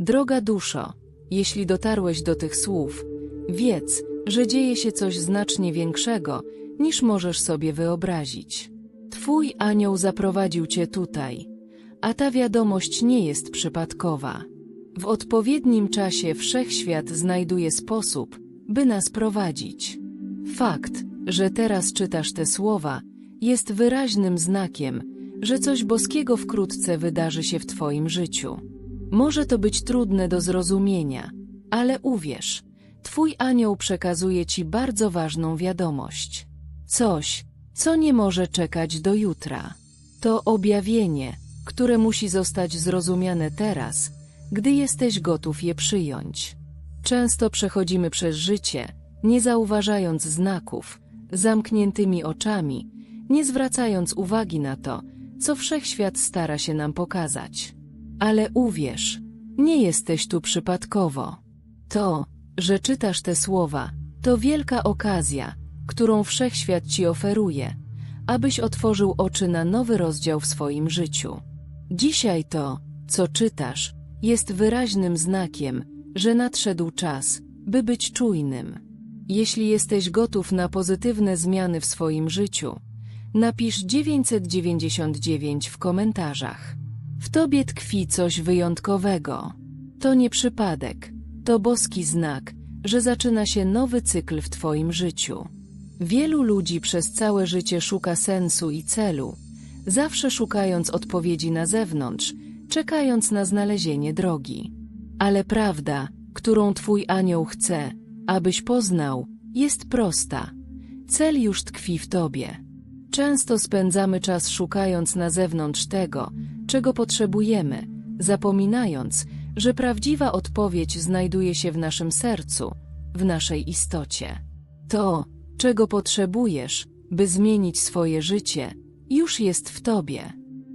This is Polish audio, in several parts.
Droga duszo, jeśli dotarłeś do tych słów, wiedz, że dzieje się coś znacznie większego, niż możesz sobie wyobrazić. Twój anioł zaprowadził cię tutaj, a ta wiadomość nie jest przypadkowa. W odpowiednim czasie wszechświat znajduje sposób, by nas prowadzić. Fakt, że teraz czytasz te słowa, jest wyraźnym znakiem, że coś boskiego wkrótce wydarzy się w Twoim życiu. Może to być trudne do zrozumienia, ale uwierz, Twój anioł przekazuje Ci bardzo ważną wiadomość. Coś, co nie może czekać do jutra. To objawienie, które musi zostać zrozumiane teraz, gdy jesteś gotów je przyjąć. Często przechodzimy przez życie, nie zauważając znaków, zamkniętymi oczami, nie zwracając uwagi na to, co wszechświat stara się nam pokazać. Ale uwierz, nie jesteś tu przypadkowo. To, że czytasz te słowa, to wielka okazja, którą wszechświat ci oferuje, abyś otworzył oczy na nowy rozdział w swoim życiu. Dzisiaj to, co czytasz, jest wyraźnym znakiem, że nadszedł czas, by być czujnym. Jeśli jesteś gotów na pozytywne zmiany w swoim życiu, napisz 999 w komentarzach. W tobie tkwi coś wyjątkowego. To nie przypadek, to boski znak, że zaczyna się nowy cykl w twoim życiu. Wielu ludzi przez całe życie szuka sensu i celu, zawsze szukając odpowiedzi na zewnątrz, czekając na znalezienie drogi. Ale prawda, którą twój anioł chce, abyś poznał, jest prosta. Cel już tkwi w tobie. Często spędzamy czas szukając na zewnątrz tego, czego potrzebujemy, zapominając, że prawdziwa odpowiedź znajduje się w naszym sercu, w naszej istocie. To, czego potrzebujesz, by zmienić swoje życie, już jest w tobie.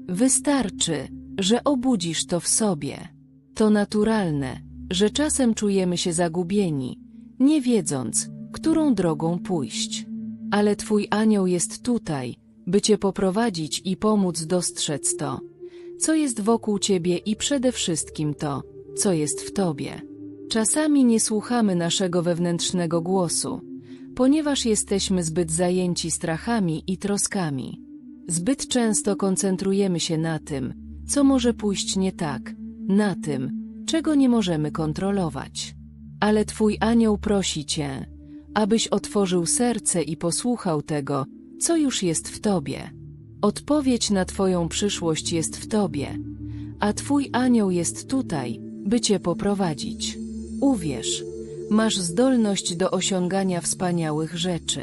Wystarczy, że obudzisz to w sobie. To naturalne, że czasem czujemy się zagubieni, nie wiedząc, którą drogą pójść. Ale Twój anioł jest tutaj, by Cię poprowadzić i pomóc dostrzec to, co jest wokół Ciebie i przede wszystkim to, co jest w Tobie. Czasami nie słuchamy naszego wewnętrznego głosu, ponieważ jesteśmy zbyt zajęci strachami i troskami. Zbyt często koncentrujemy się na tym, co może pójść nie tak, na tym, czego nie możemy kontrolować. Ale Twój anioł prosi Cię, abyś otworzył serce i posłuchał tego, co już jest w Tobie. Odpowiedź na Twoją przyszłość jest w Tobie, a Twój anioł jest tutaj, by Cię poprowadzić. Uwierz, masz zdolność do osiągania wspaniałych rzeczy.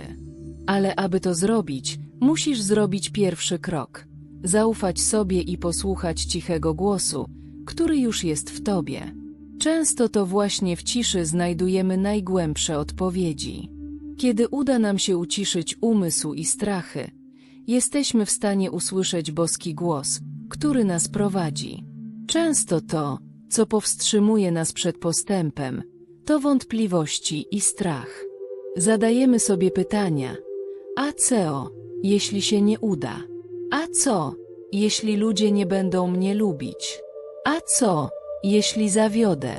Ale aby to zrobić, musisz zrobić pierwszy krok. Zaufać sobie i posłuchać cichego głosu, który już jest w Tobie. Często to właśnie w ciszy znajdujemy najgłębsze odpowiedzi. Kiedy uda nam się uciszyć umysł i strachy, jesteśmy w stanie usłyszeć boski głos, który nas prowadzi. Często to, co powstrzymuje nas przed postępem, to wątpliwości i strach. Zadajemy sobie pytania, a co, jeśli się nie uda? A co, jeśli ludzie nie będą mnie lubić? A co, jeśli zawiodę?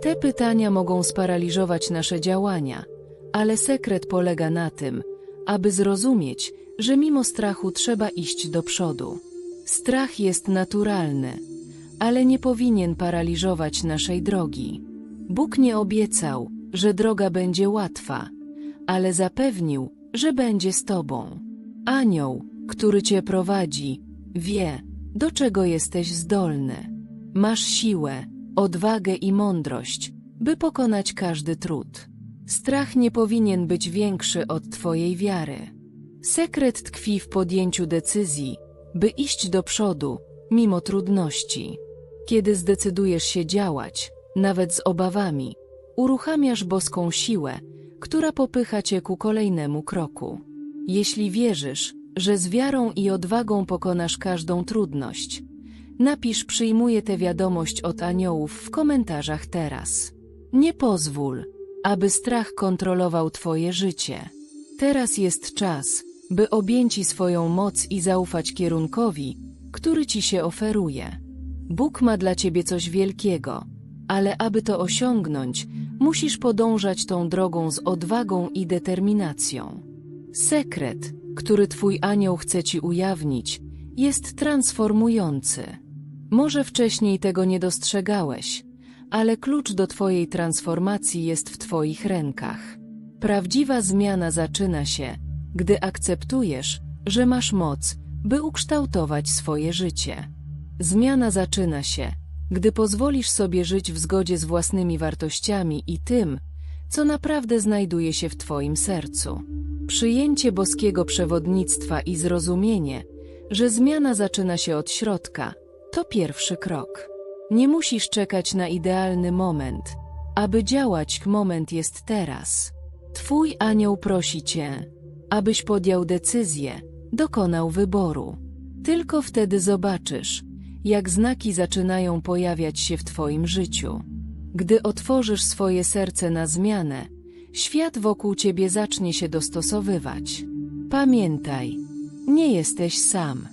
Te pytania mogą sparaliżować nasze działania, ale sekret polega na tym, aby zrozumieć, że mimo strachu trzeba iść do przodu. Strach jest naturalny, ale nie powinien paraliżować naszej drogi. Bóg nie obiecał, że droga będzie łatwa, ale zapewnił, że będzie z Tobą. Anioł, który Cię prowadzi, wie, do czego jesteś zdolny. Masz siłę, odwagę i mądrość, by pokonać każdy trud. Strach nie powinien być większy od Twojej wiary. Sekret tkwi w podjęciu decyzji, by iść do przodu, mimo trudności. Kiedy zdecydujesz się działać, nawet z obawami, uruchamiasz boską siłę, która popycha cię ku kolejnemu kroku. Jeśli wierzysz, że z wiarą i odwagą pokonasz każdą trudność, napisz przyjmuję tę wiadomość od aniołów w komentarzach teraz. Nie pozwól, aby strach kontrolował twoje życie. Teraz jest czas, by objęci swoją moc i zaufać kierunkowi, który ci się oferuje. Bóg ma dla ciebie coś wielkiego, Ale aby to osiągnąć, musisz podążać tą drogą z odwagą i determinacją. Sekret, który Twój anioł chce Ci ujawnić, jest transformujący. Może wcześniej tego nie dostrzegałeś, ale klucz do Twojej transformacji jest w Twoich rękach. Prawdziwa zmiana zaczyna się, gdy akceptujesz, że masz moc, by ukształtować swoje życie. Zmiana zaczyna się, gdy pozwolisz sobie żyć w zgodzie z własnymi wartościami i tym, co naprawdę znajduje się w Twoim sercu. Przyjęcie boskiego przewodnictwa i zrozumienie, że zmiana zaczyna się od środka, to pierwszy krok. Nie musisz czekać na idealny moment. Aby działać, moment jest teraz. Twój anioł prosi cię, abyś podjął decyzję, dokonał wyboru. Tylko wtedy zobaczysz, jak znaki zaczynają pojawiać się w Twoim życiu. Gdy otworzysz swoje serce na zmianę, świat wokół Ciebie zacznie się dostosowywać. Pamiętaj, nie jesteś sam.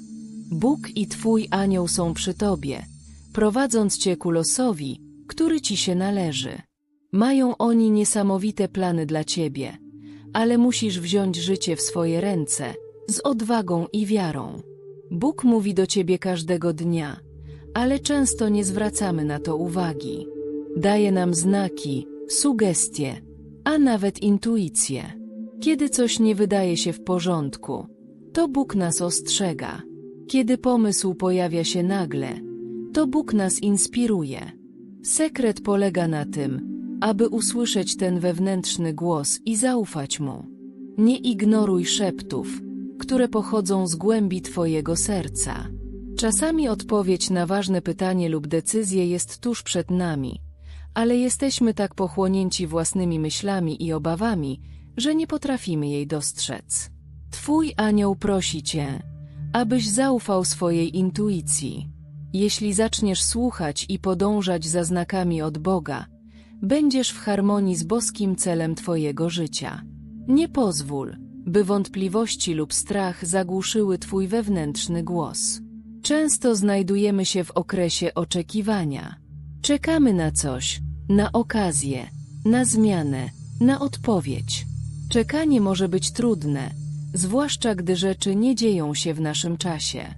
Bóg i Twój anioł są przy Tobie, prowadząc Cię ku losowi, który Ci się należy. Mają oni niesamowite plany dla Ciebie, ale musisz wziąć życie w swoje ręce, z odwagą i wiarą. Bóg mówi do Ciebie każdego dnia, ale często nie zwracamy na to uwagi. Daje nam znaki, sugestie, a nawet intuicję. Kiedy coś nie wydaje się w porządku, to Bóg nas ostrzega. Kiedy pomysł pojawia się nagle, to Bóg nas inspiruje. Sekret polega na tym, aby usłyszeć ten wewnętrzny głos i zaufać mu. Nie ignoruj szeptów, które pochodzą z głębi Twojego serca. Czasami odpowiedź na ważne pytanie lub decyzję jest tuż przed nami, ale jesteśmy tak pochłonięci własnymi myślami i obawami, że nie potrafimy jej dostrzec. Twój anioł prosi Cię, abyś zaufał swojej intuicji. Jeśli zaczniesz słuchać i podążać za znakami od Boga, będziesz w harmonii z boskim celem Twojego życia. Nie pozwól, by wątpliwości lub strach zagłuszyły Twój wewnętrzny głos. Często znajdujemy się w okresie oczekiwania. Czekamy na coś, na okazję, na zmianę, na odpowiedź. Czekanie może być trudne, zwłaszcza gdy rzeczy nie dzieją się w naszym czasie.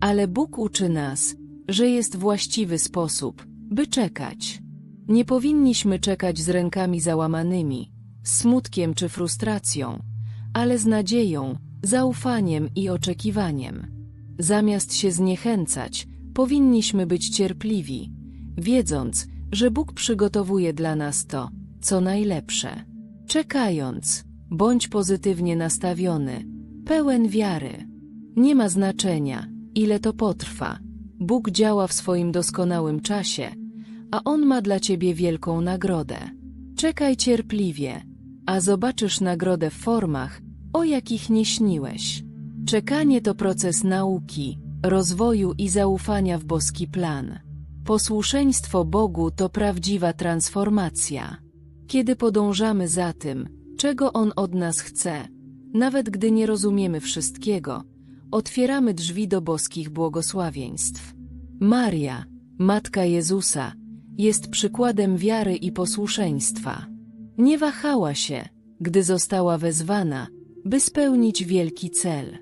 Ale Bóg uczy nas, że jest właściwy sposób, by czekać. Nie powinniśmy czekać z rękami załamanymi, smutkiem czy frustracją, ale z nadzieją, zaufaniem i oczekiwaniem. Zamiast się zniechęcać, powinniśmy być cierpliwi, wiedząc, że Bóg przygotowuje dla nas to, co najlepsze. Czekając, bądź pozytywnie nastawiony, pełen wiary. Nie ma znaczenia, ile to potrwa. Bóg działa w swoim doskonałym czasie, a On ma dla ciebie wielką nagrodę. Czekaj cierpliwie, a zobaczysz nagrodę w formach, o jakich nie śniłeś. Czekanie to proces nauki, rozwoju i zaufania w boski plan. Posłuszeństwo Bogu to prawdziwa transformacja. Kiedy podążamy za tym, czego On od nas chce, nawet gdy nie rozumiemy wszystkiego, otwieramy drzwi do boskich błogosławieństw. Maria, Matka Jezusa, jest przykładem wiary i posłuszeństwa. Nie wahała się, gdy została wezwana, by spełnić wielki cel.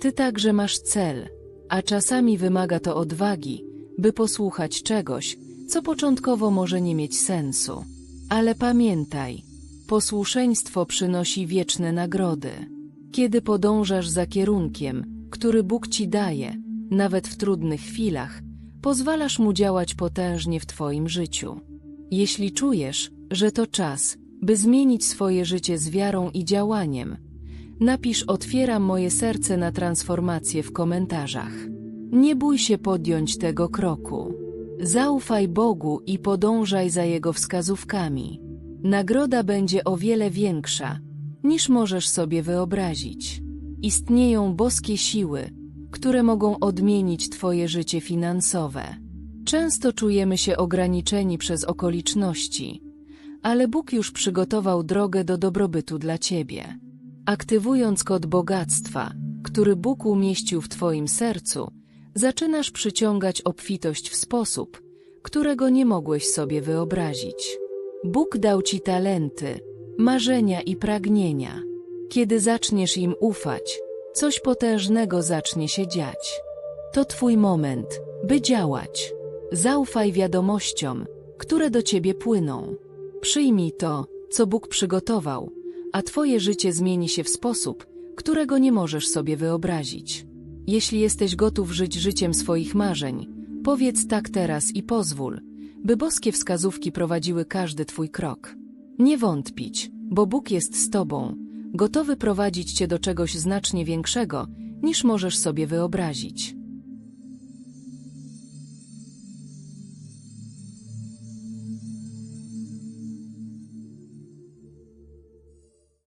Ty także masz cel, a czasami wymaga to odwagi, by posłuchać czegoś, co początkowo może nie mieć sensu. Ale pamiętaj, posłuszeństwo przynosi wieczne nagrody. Kiedy podążasz za kierunkiem, który Bóg ci daje, nawet w trudnych chwilach, pozwalasz mu działać potężnie w Twoim życiu. Jeśli czujesz, że to czas, by zmienić swoje życie z wiarą i działaniem, napisz Otwieram moje serce na transformację w komentarzach. Nie bój się podjąć tego kroku. Zaufaj Bogu i podążaj za Jego wskazówkami. Nagroda będzie o wiele większa, niż możesz sobie wyobrazić. Istnieją boskie siły, które mogą odmienić Twoje życie finansowe. Często czujemy się ograniczeni przez okoliczności, ale Bóg już przygotował drogę do dobrobytu dla Ciebie. Aktywując kod bogactwa, który Bóg umieścił w Twoim sercu, zaczynasz przyciągać obfitość w sposób, którego nie mogłeś sobie wyobrazić. Bóg dał ci talenty, marzenia i pragnienia. Kiedy zaczniesz im ufać, coś potężnego zacznie się dziać. To twój moment, by działać. Zaufaj wiadomościom, które do ciebie płyną. Przyjmij to, co Bóg przygotował, a twoje życie zmieni się w sposób, którego nie możesz sobie wyobrazić. Jeśli jesteś gotów żyć życiem swoich marzeń, powiedz tak teraz i pozwól, by boskie wskazówki prowadziły każdy twój krok. Nie wątpić, bo Bóg jest z tobą, gotowy prowadzić cię do czegoś znacznie większego, niż możesz sobie wyobrazić.